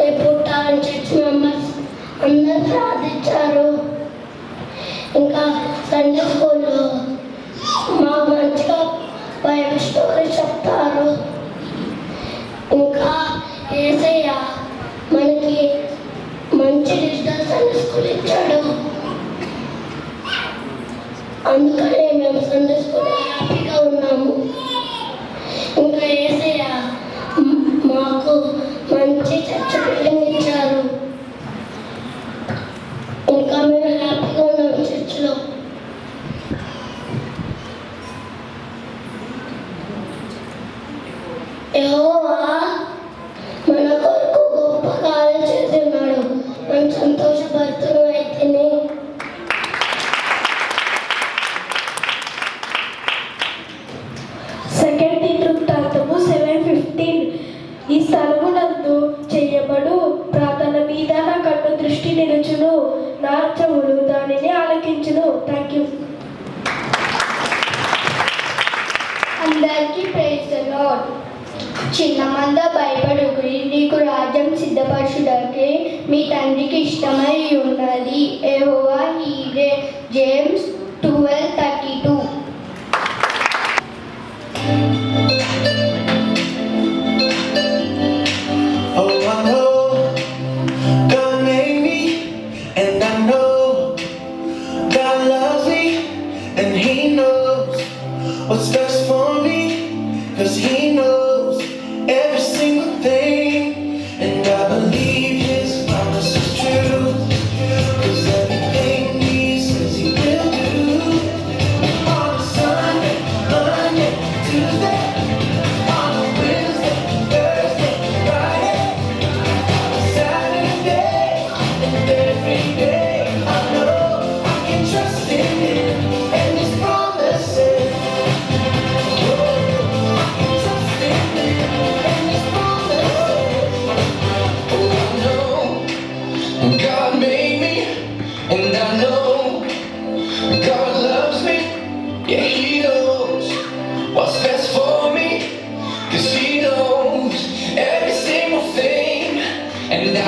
రేపు పుట్టాలని church members అందరూ ప్రార్థించారు. ఇంకా సండే స్కూల్లో మాకు మంచిగా బైబిల్ స్టోరీ చెప్తారు. ఇంకా ఏసయ్య మనకి మంచి డిజిటల్ సండే స్కూల్ ఇచ్చాడు. అందుకనే మేము సండే స్కూల్లో హ్యాపీగా ఉన్నాము. ఇంకా ఏసయ్య మాకు నుంచి చర్చ పిల్లనిచ్చారు ఇంకా మీరు హ్యాపీ దానిని ఆలకించును. థ్యాంక్ యూ అందరికీ ప్రేజ్ లాడ్ చిన్న మంద భయపడుకుని నీకు రాజ్యం సిద్ధపరచుడకే మీ తండ్రికి ఇష్టమై ఉన్నది. ఏవోవా హీరే. James twelve